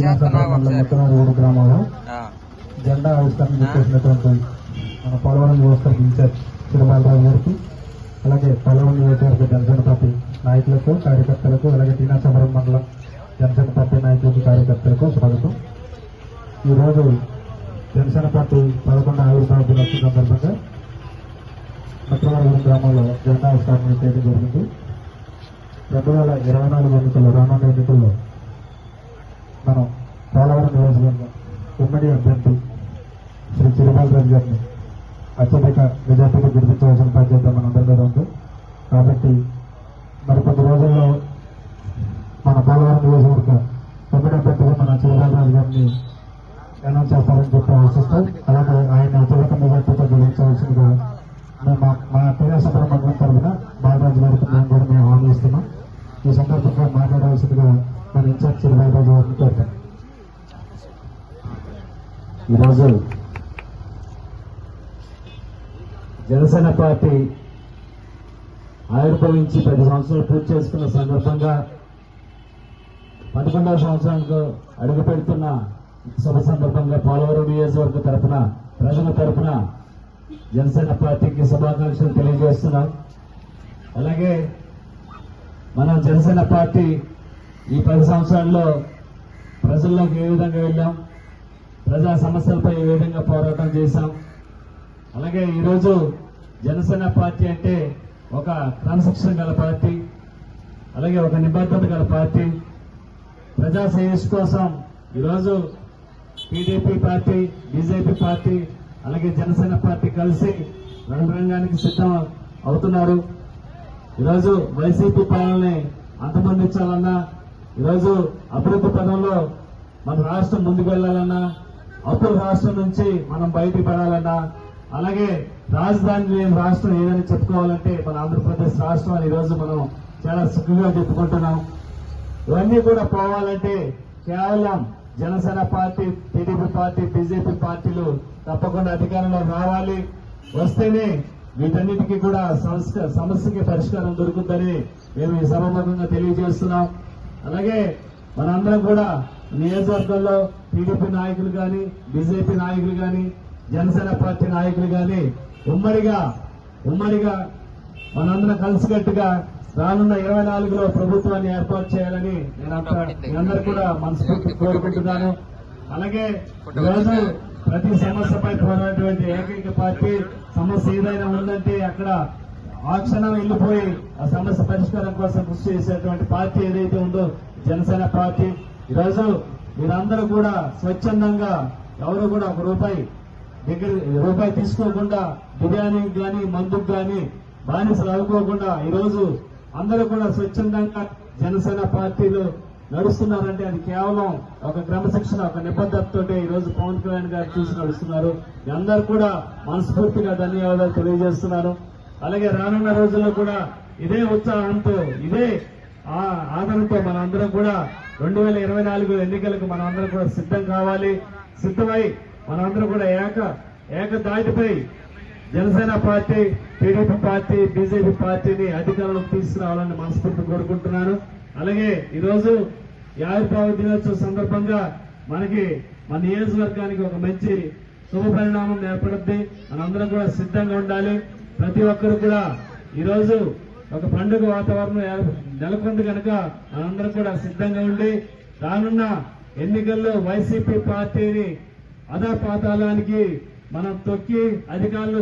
ఊరు గ్రామంలో జెండా ఆవిష్కరణ చేసినటువంటి మన పోలవరం నియోజకవర్గ ఇన్ఛార్జ్ తిరుమలరావు గారికి అలాగే పోలవరం నియోజకవర్గ జనసేన పార్టీ నాయకులకు కార్యకర్తలకు అలాగే టీనాచమరం మండలం జనసేన పార్టీ నాయకులకు కార్యకర్తలకు స్వాగతం. ఈరోజు జనసేన పార్టీ పదకొండు ఆవిర్భావ దినోత్సవం సందర్భంగా మత్రవరం గ్రామంలో జెండా ఆవిష్కరణ చేయడం జరిగింది. రెండు వేల ఇరవై నాలుగు ఎన్నికల్లో రానున్న ఎన్నికల్లో మనం పోలవరం నియోజకవర్గం ఉమ్మడి అభ్యర్థి శ్రీ తిరుమల రాజు గారిని అత్యధిక మెజార్టీతో గెలిపించవలసిన బాధ్యత మన అందరి మీద ఉంది. కాబట్టి మరి కొద్ది రోజుల్లో మన పోలవరం నియోజకవర్గ ఉమ్మడి అభ్యర్థిగా మన తిరుమల రాజు గారిని అనౌన్స్ చేస్తారని చెప్పి ఆశిస్తూ అలాగే ఆయన అత్యధిక మెజార్టీతో గెలిపించవలసిందిగా మేము మా- మా టీఆర్ఎస్పురం మండలం తరఫున బాలరాజు గారికి మేము కూడా మేము హామీ ఇస్తున్నాం ఈ సందర్భంగా మాట్లాడవలసిందిగా మన ఇన్ఛార్జ్ బాలరాజు గారిని కోరుతాం ఈరోజు జనసేన పార్టీ ఆవిర్భవించి పది సంవత్సరాలు పూర్తి చేసుకున్న సందర్భంగా పదకొండవ సంవత్సరానికి అడుగు పెడుతున్న సభ సందర్భంగా పోలవరం నియోజకవర్గ తరఫున ప్రజల తరఫున జనసేన పార్టీకి శుభాకాంక్షలు తెలియజేస్తున్నాం. అలాగే మన జనసేన పార్టీ ఈ పది సంవత్సరాల్లో ప్రజల్లోకి ఏ విధంగా వెళ్ళాం? ప్రజా సమస్యలపై ఏ విధంగా పోరాటం చేశాం? అలాగే ఈరోజు జనసేన పార్టీ అంటే ఒక క్రమశిక్షణ గల పార్టీ అలాగే ఒక నిబద్ధత గల పార్టీ. ప్రజా శ్రేయస్ కోసం ఈరోజు టీడీపీ పార్టీ బీజేపీ పార్టీ అలాగే జనసేన పార్టీ కలిసి రణరంగానికి సిద్ధం అవుతున్నారు. ఈరోజు వైసీపీ పాలనని అంతమందించాలన్నా ఈరోజు అభివృద్ధి పదంలో మన రాష్ట్రం ముందుకెళ్ళాలన్నా అప్పుల రాష్ట్రం నుంచి మనం బయటికి పడాలన్నా అలాగే రాజధాని లేని రాష్ట్రం ఏదని చెప్పుకోవాలంటే మన ఆంధ్రప్రదేశ్ రాష్ట్రం అని ఈరోజు మనం చాలా సుఖంగా చెప్పుకుంటున్నాం. ఇవన్నీ కూడా పోవాలంటే కేవలం Janasena party TDP party BJP పార్టీలు తప్పకుండా అధికారంలో రావాలి. వస్తేనే వీటన్నిటికీ కూడా సమస్య సమస్యకి పరిష్కారం దొరుకుతుందని మేము ఈ సభాముఖంగా తెలియజేస్తున్నాం. అలాగే మనందరం కూడా నియోజకవర్గంలో టీడీపీ నాయకులు కానీ బీజేపీ నాయకులు కానీ జనసేన పార్టీ నాయకులు కానీ ఉమ్మడిగా ఉమ్మడిగా మనందరం కలిసికట్టుగా రానున్న ఇరవై నాలుగులో ప్రభుత్వాన్ని ఏర్పాటు చేయాలని నేను అందరూ కూడా మనస్ఫూర్తి కోరుకుంటున్నాను. అలాగే ఈరోజు ప్రతి సమస్యపై పోరాడేటువంటి ఏకైక పార్టీ సమస్య ఏదైనా ఉందంటే అక్కడ ఆ క్షణం వెళ్ళిపోయి ఆ సమస్య పరిష్కారం కోసం కృషి చేసేటువంటి పార్టీ ఏదైతే ఉందో జనసేన పార్టీ ఈరోజు మీరందరూ కూడా స్వచ్ఛందంగా ఎవరు కూడా ఒక రూపాయి దగ్గర రూపాయి తీసుకోకుండా బిర్యానీకి కానీ మందుకు కానీ బానిసలు అవ్వకోకుండా ఈరోజు అందరూ కూడా స్వచ్ఛందంగా జనసేన పార్టీలో నడుస్తున్నారంటే అది కేవలం ఒక క్రమశిక్షణ ఒక నిబద్ధతతో ఈ రోజు పవన్ కళ్యాణ్ గారు చూసి నడుస్తున్నారు. మీ అందరూ కూడా మనస్ఫూర్తిగా ధన్యవాదాలు తెలియజేస్తున్నాను. అలాగే రానున్న రోజుల్లో కూడా ఇదే ఉత్సాహంతో ఇదే ఆ ఆదరణతో మన అందరం కూడా రెండు వేల ఇరవై నాలుగు ఎన్నికలకు మనం అందరం కూడా సిద్ధం కావాలి సిద్ధమై మనందరం కూడా ఏక ఏక దాటిపై Janasena party TDP party BJP పార్టీని అధికారంలోకి తీసుకురావాలని మనస్ఫూర్తి కోరుకుంటున్నాను. అలాగే ఈరోజు ఈ దినోత్సవ సందర్భంగా మనకి మన నియోజకవర్గానికి ఒక మంచి శుభ పరిణామం ఏర్పడుద్ది. మనందరం కూడా సిద్ధంగా ఉండాలి. ప్రతి ఒక్కరు కూడా ఈరోజు ఒక పండుగ వాతావరణం ఏర్ప- నెలకొంది కనుక మనందరం కూడా సిద్ధంగా ఉండి రానున్న ఎన్నికల్లో వైసీపీ పార్టీని అధపాతాళానికి మనం తొక్కి అధికారులు